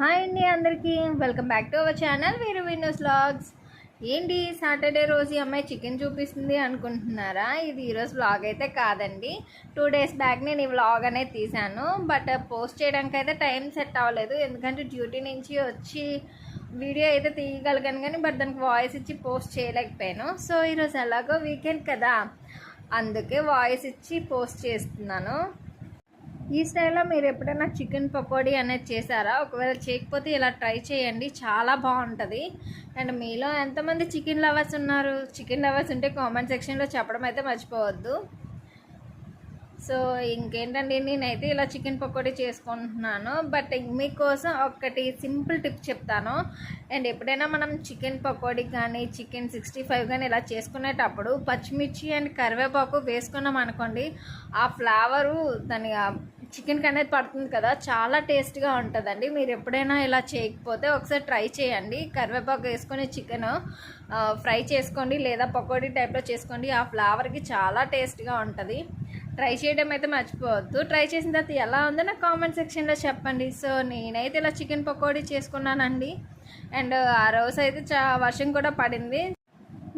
Hi అండి అందరికీ. Welcome back to our channel Veeru విన్నోస్ blogs ఏంటి సాటర్డే రోజు ఈ అమ్మాయి చికెన్ చూపిస్తుంది అనుకుంటున్నారా? ఇది ఈరోజు బ్లాగ్ అయితే కాదండి. టూ డేస్ బ్యాక్ నేను ఈ వ్లాగ్ అనేది తీశాను. బట్ పోస్ట్ చేయడానికి అయితే టైం సెట్ అవ్వలేదు. ఎందుకంటే డ్యూటీ నుంచి వచ్చి వీడియో అయితే తీయగలిగాను కానీ బట్ దానికి వాయిస్ ఇచ్చి పోస్ట్ చేయలేకపోయాను. సో ఈరోజు ఎలాగో వీకెండ్ కదా. అందుకే వాయిస్ ఇచ్చి పోస్ట్ చేస్తున్నాను. ఈ స్టైల్లో మీరు ఎప్పుడైనా చికెన్ పకోడీ అనేది చేశారా? ఒకవేళ చేయకపోతే ఇలా ట్రై చేయండి. చాలా బాగుంటుంది. అండ్ మీలో ఎంతమంది చికెన్ లవర్స్ ఉన్నారు? చికెన్ లవర్స్ ఉంటే కామెంట్ సెక్షన్లో చెప్పడం అయితే మర్చిపోవద్దు. సో ఇంకేంటండి? నేనైతే ఇలా చికెన్ పకోడీ చేసుకుంటున్నాను. బట్ మీకోసం ఒక్కటి సింపుల్ టిప్ చెప్తాను. అండ్ ఎప్పుడైనా మనం చికెన్ పకోడీ కానీ చికెన్ సిక్స్టీ ఫైవ్ కానీ ఇలా చేసుకునేటప్పుడు పచ్చిమిర్చి అండ్ కరివేపాకు వేసుకున్నాం అనుకోండి ఆ ఫ్లేవరు దాని చికెన్కి అనేది పడుతుంది కదా చాలా టేస్ట్గా ఉంటుందండి. మీరు ఎప్పుడైనా ఇలా చేయకపోతే ఒకసారి ట్రై చేయండి. కరివేపాకు వేసుకొని చికెన్ ఫ్రై చేసుకోండి లేదా పకోడీ టైప్లో చేసుకోండి. ఆ ఫ్లేవర్కి చాలా టేస్ట్గా ఉంటుంది. ట్రై చేయడం అయితే మర్చిపోవద్దు. ట్రై చేసిన తర్వాత ఎలా ఉందో నాకు కామెంట్ సెక్షన్లో చెప్పండి. సో నేనైతే ఇలా చికెన్ పకోడీ చేసుకున్నానండి. అండ్ ఆ రోజు అయితే చా వర్షం కూడా పడింది.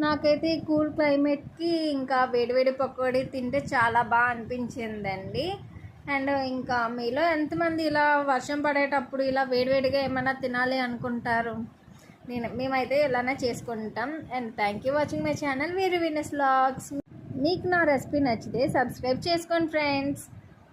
నాకైతే ఈ కూల్ క్లైమేట్కి ఇంకా వేడివేడి పకోడీ తింటే చాలా బాగా అనిపించిందండి. అండ్ ఇంకా మీలో ఎంతమంది ఇలా వర్షం పడేటప్పుడు ఇలా వేడివేడిగా ఏమైనా తినాలి అనుకుంటారు? నేను మేమైతే ఇలానే చేసుకుంటాం. And thank you watching my channel. వీరు వినస్ వ్లాగ్స్ మీకు నా రెసిపీ నచ్చితే సబ్స్క్రైబ్ చేసుకోండి ఫ్రెండ్స్.